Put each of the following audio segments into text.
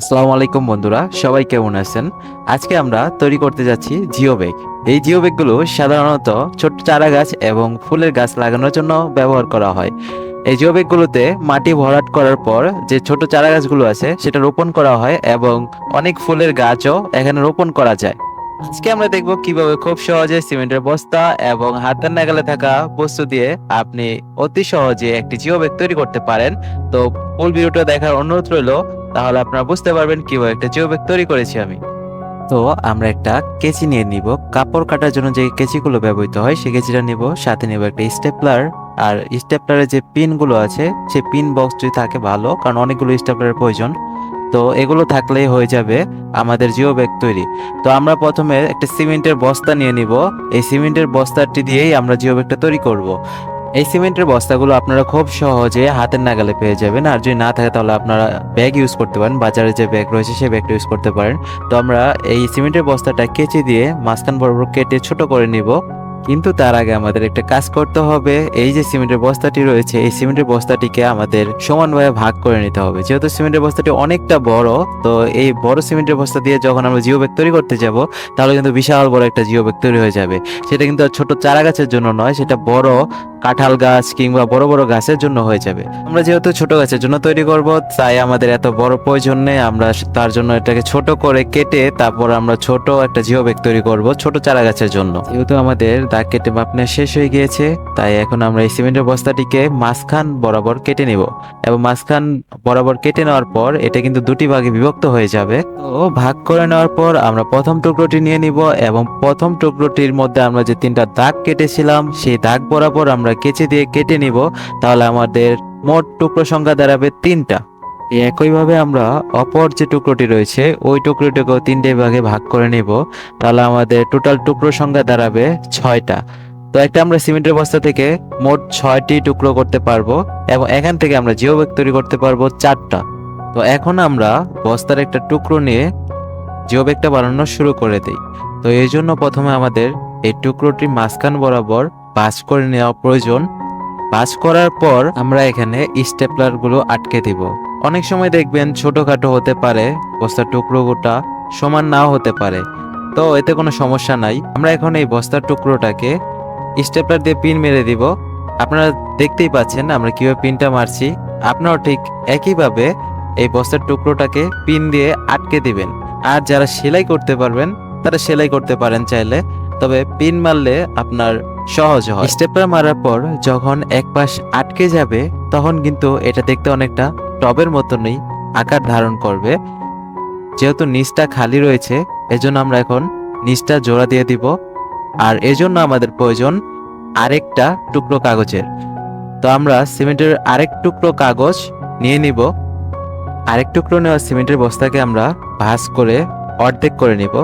আসসালামু আলাইকুম বন্ধুরা, সবাই কেমন আছেন? আজকে আমরা তৈরি করতে যাচ্ছি জিও ব্যাগ এই জিও ব্যাগগুলো সাধারণত ছোট চারা গাছ এবং ফুলের গাছ লাগানোর জন্য ব্যবহার করা হয়। এই জিও ব্যাগগুলোতে মাটি ভরাট করার পর যে ছোট চারা গাছগুলো আছে, সেটা রোপণ করা হয় এবং অনেক ফুলের গাছও এখানে রোপণ করা যায়। আজকে আমরা দেখব কীভাবে খুব সহজে সিমেন্টের বস্তা এবং হাতের নাগালে থাকা বস্তু দিয়ে আপনি অতি সহজে একটি জিও ব্যাগ তৈরি করতে পারেন। তো ফুল ভিডিওটা দেখার অনুরোধ রইল তাহলে আপনারা বুঝতে পারবেন কীভাবে একটা জিও ব্যাগ তৈরি করেছি আমি। তো আমরা একটা কেচি নিয়ে নিব। কাপড় কাটার জন্য যে কেচিগুলো ব্যবহৃত হয়, সেই কেচিটা নিব। সাথে নিব একটা স্টেপলার। আর স্টেপলারের যে পিনগুলো আছে, সেই পিন বক্স যদি থাকে ভালো, কারণ অনেকগুলো স্টেপলারের প্রয়োজন। তো এগুলো থাকলেই হয়ে যাবে আমাদের জিও ব্যাগ তৈরি। তো আমরা প্রথমে একটা সিমেন্টের বস্তা নিয়ে নিব। এই সিমেন্টের বস্তাটি দিয়েই আমরা জিও ব্যাগটা তৈরি করব। এই সিমেন্টের বস্তাগুলো আপনারা খুব সহজে হাতের নাগালে পেয়ে যাবেন। আর যদি না থাকে তাহলে আপনারা ব্যাগ ইউজ করতে পারেন। বাজারে যে ব্যাগ রয়েছে সেই ব্যাগটা ইউজ করতে পারেন। তো আমরা এই সিমেন্টের বস্তাটা কেচে দিয়ে মাঝখান বরাবর কেটে ছোট করে নিব। কিন্তু তার আগে আমাদের একটা কাজ করতে হবে। এই যে সিমেন্টের বস্তাটি রয়েছে, এই সিমেন্টের বস্তাটিকে আমাদের সমানভাবে ভাগ করে নিতে হবে। যেহেতু সিমেন্টের বস্তাটি অনেকটা বড়, তো এই বড় সিমেন্টের বস্তা দিয়ে যখন আমরা জিও ব্যাগ তৈরি করতে যাব, তাহলে কিন্তু বিশাল বড় একটা জিও ব্যাগ তৈরি হয়ে যাবে। সেটা কিন্তু ছোট চারা গাছের জন্য নয়, সেটা বড় কাঁঠাল গাছ কিংবা বড় বড় গাছের জন্য হয়ে যাবে। আমরা যেহেতু ছোট গাছের জন্য তৈরি করব, তাই আমাদের এত বড় প্রয়োজন নেই। আমরা তার জন্য এটাকে ছোট করে কেটে তারপর আমরা ছোট একটা জিও ব্যাগ তৈরি করব ছোট চারা গাছের জন্য। যেহেতু আমাদের দাগ কেটে মাপনা শেষ হয়ে গিয়েছে, তাই এখন আমরা এই সিমেন্টের বস্তাটিকে মাঝখান বরাবর কেটে নিব। এবং মাঝখান বরাবর কেটে নেওয়ার পর এটা কিন্তু দুটি ভাগে বিভক্ত হয়ে যাবে। তো ভাগ করে নেওয়ার পর আমরা প্রথম টুকরোটি নিয়ে নিব এবং প্রথম টুকরোটির মধ্যে আমরা যে তিনটা দাগ কেটেছিলাম, সেই দাগ বরাবর আমরা কেচে দিয়ে কেটে নিব। তাহলে আমাদের মোট টুকরো সংখ্যা দাঁড়াবে তিনটা। একইভাবে আমরা অপর যে টুকরোটি রয়েছে, ওই টুকরোটিকেও তিনটে ভাগে ভাগ করে নিব। তাহলে আমাদের টোটাল টুকরো সংখ্যা দাঁড়াবে ছয়টা। তো একটা আমরা সিমেন্টের বস্তা থেকে মোট ছয়টি টুকরো করতে পারব এবং এখান থেকে আমরা জিও ব্যাগ তৈরি করতে পারব চারটা। তো এখন আমরা বস্তার একটা টুকরো নিয়ে জিও ব্যাগটা বানানো শুরু করে দিই। তো এই জন্য প্রথমে আমাদের এই টুকরোটি মাঝখান বরাবর পাস করে নেওয়া প্রয়োজন। পাস করার পর আমরা এখানে স্টেপলারগুলো আটকে দিব। অনেক সময় দেখবেন ছোটোখাটো হতে পারে, বস্তার টুকরোটা সমান নাও হতে পারে। তো এতে কোনো সমস্যা নাই। আমরা এখন এই বস্তার টুকরোটাকে স্টেপলার দিয়ে পিন মেরে দিব। আপনারা দেখতেই পাচ্ছেন আমরা কীভাবে পিনটা মারছি। আপনারাও ঠিক একইভাবে এই বস্তার টুকরোটাকে পিন দিয়ে আটকে দিবেন। আর যারা সেলাই করতে পারবেন, তারা সেলাই করতে পারেন চাইলে। তবে পিন মারলে আপনার সহজ হয়। স্টেপলার মারার পর যখন এক পাশ আটকে যাবে, তখন কিন্তু এটা দেখতে অনেকটা টবের মতনই আকার ধারণ করবে। যেহেতু নিচটা খালি রয়েছে, এজন্য আমরা এখন নিচটা জোড়া দিয়ে দিব। আর এজন্য আমাদের প্রয়োজন আরেকটা টুকরো কাগজের। তো আমরা সিমেন্টের আরেক টুকরো কাগজ নিয়ে নিব। আরেক টুকরো নেওয়া সিমেন্টের বস্তাকে আমরা ভাঁজ করে অর্ধেক করে নিব।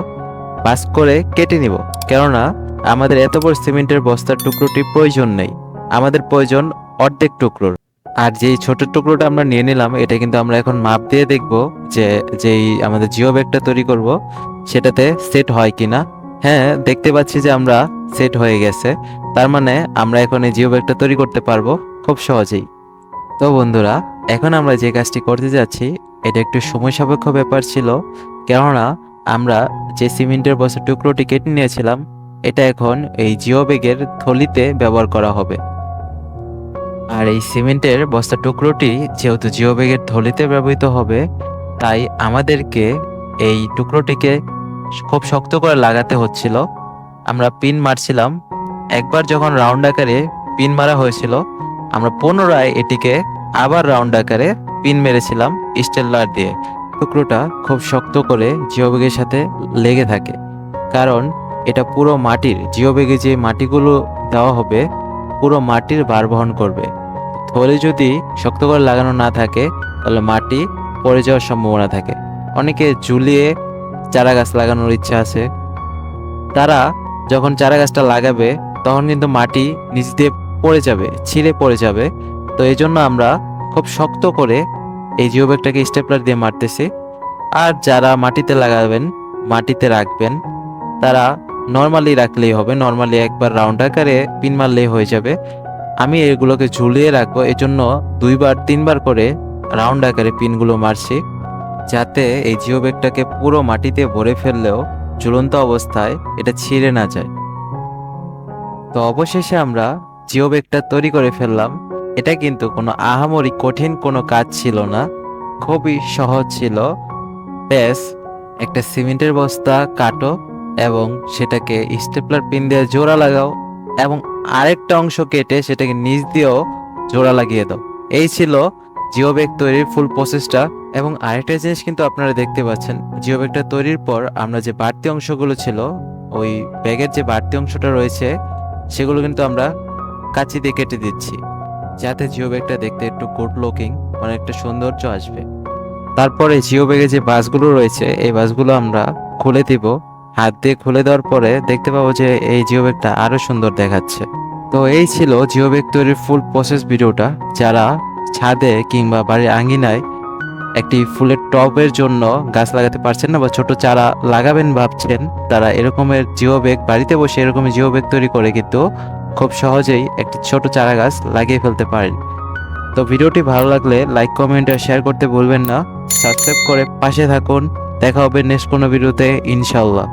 ভাঁজ করে কেটে নিব। কেননা আমাদের এত বড় সিমেন্টের বস্তার টুকরোটি প্রয়োজন নেই। আমাদের প্রয়োজন অর্ধেক টুকরোর। আর যেই ছোট টুকরোটা আমরা নিয়ে নিলাম, এটা কিন্তু আমরা এখন মাপ দিয়ে দেখব যে যেই আমাদের জিও ব্যাগটা তৈরি করব, সেটাতে সেট হয় কিনা। হ্যাঁ দেখতে পাচ্ছি যে আমরা সেট হয়ে গেছে। তার মানে আমরা এখন এই জিও ব্যাগটা তৈরি করতে পারব খুব সহজেই। তো বন্ধুরা, এখন আমরা যে কাজটি করতে যাচ্ছি, এটা একটু সময় সাপেক্ষ ব্যাপার ছিল, কেননা আমরা যে সিমেন্টের বস্তার টুকরোটি কেটে নিয়েছিলাম, এটা এখন এই জিও ব্যাগের থলিতে ব্যবহার করা হবে। আর এই সিমেন্টের বস্তা টুকরোটি যেহেতু জিও ব্যাগের থলিতে ব্যবহৃত হবে, তাই আমাদেরকে এই টুকরোটিকে খুব শক্ত করে লাগাতে হচ্ছিল। আমরা পিন মারছিলাম। একবার যখন রাউন্ড আকারে পিন মারা হয়েছিল, আমরা পুনরায় এটিকে আবার রাউন্ড আকারে পিন মেরেছিলাম স্টেলার দিয়ে। টুকরোটা খুব শক্ত করে জিও ব্যাগের সাথে লেগে থাকে, কারণ এটা পুরো মাটির জিও ব্যাগে যে মাটিগুলো দেওয়া হবে, পুরো মাটির ভার বহন করবে। থলে যদি শক্ত করে লাগানো না থাকে, তাহলে মাটি পড়ে যাওয়ার সম্ভাবনা থাকে। অনেকে ঝুলিয়ে চারা গাছ লাগানোর ইচ্ছা আছে। তারা যখন চারা গাছটা লাগাবে, তখন কিন্তু মাটি নিচ দিয়ে পড়ে যাবে, ছিঁড়ে পড়ে যাবে। তো এই জন্য আমরা খুব শক্ত করে এই জিও ব্যাগটাকে স্টেপলার দিয়ে মারতেছি। আর যারা মাটিতে লাগাবেন, মাটিতে রাখবেন, তারা নর্মালি রাখলেই হবে। নর্মালি একবার রাউন্ড আকারে পিন মারলেই হয়ে যাবে। আমি এগুলোকে ঝুলিয়ে রাখব, এজন্য দুইবার, তিনবার করে রাউন্ড আকারে পিনগুলো মারছি, যাতে এই জিও ব্যাগটাকে পুরো মাটিতে ভরে ফেললেও ঝুলন্ত অবস্থায় এটা ছিঁড়ে না যায়। তো অবশেষে আমরা জিও ব্যাগটা তৈরি করে ফেললাম। এটা কিন্তু কোনো আহামরি কঠিন কোনো কাজ ছিল না। খুবই সহজ ছিল। ব্যাস, একটা সিমেন্টের বস্তা, কাটো এবং সেটাকে স্টেপলার পিন দিয়ে জোড়া লাগাও এবং আরেকটা অংশ কেটে সেটাকে নিচ দিয়েও জোড়া লাগিয়ে দাও। এই ছিল জিও ব্যাগ তৈরির ফুল প্রসেসটা এবং আরেকটা জিনিস কিন্তু আপনারা দেখতে পাচ্ছেন জিও ব্যাগটা তৈরির পর আমরা যে বাড়তি অংশগুলো ছিল, ওই ব্যাগের যে বাড়তি অংশটা রয়েছে, সেগুলো কিন্তু আমরা কাঁচি দিয়ে কেটে দিচ্ছি, যাতে জিও ব্যাগটা দেখতে একটু গুড লুকিং অনেকটা সৌন্দর্য আসবে। তারপরে জিও ব্যাগে যে বাসগুলো রয়েছে, এই বাসগুলো আমরা খুলে দিব। হাত দিয়ে খুলে দেওয়ার পরে দেখতে পাবো যে এই জিও ব্যাগটা আরও সুন্দর দেখাচ্ছে। তো এই ছিল জিও ব্যাগ তৈরির ফুল প্রসেস ভিডিওটা। যারা ছাদে কিংবা বাড়ির আঙ্গিনায় একটি ফুলের টবের জন্য গাছ লাগাতে পারছেন না বা ছোট চারা লাগাবেন ভাবছেন, তারা এরকমের জিও ব্যাগ বাড়িতে বসে এরকমের জিও ব্যাগ তৈরি করে কিন্তু খুব সহজেই একটি ছোট চারা গাছ লাগিয়ে ফেলতে পারেন। তো ভিডিওটি ভালো লাগলে লাইক কমেন্ট আর শেয়ার করতে ভুলবেন না। সাবস্ক্রাইব করে পাশে থাকুন। দেখা হবে নেক্সট কোনো ভিডিওতে ইনশাল্লাহ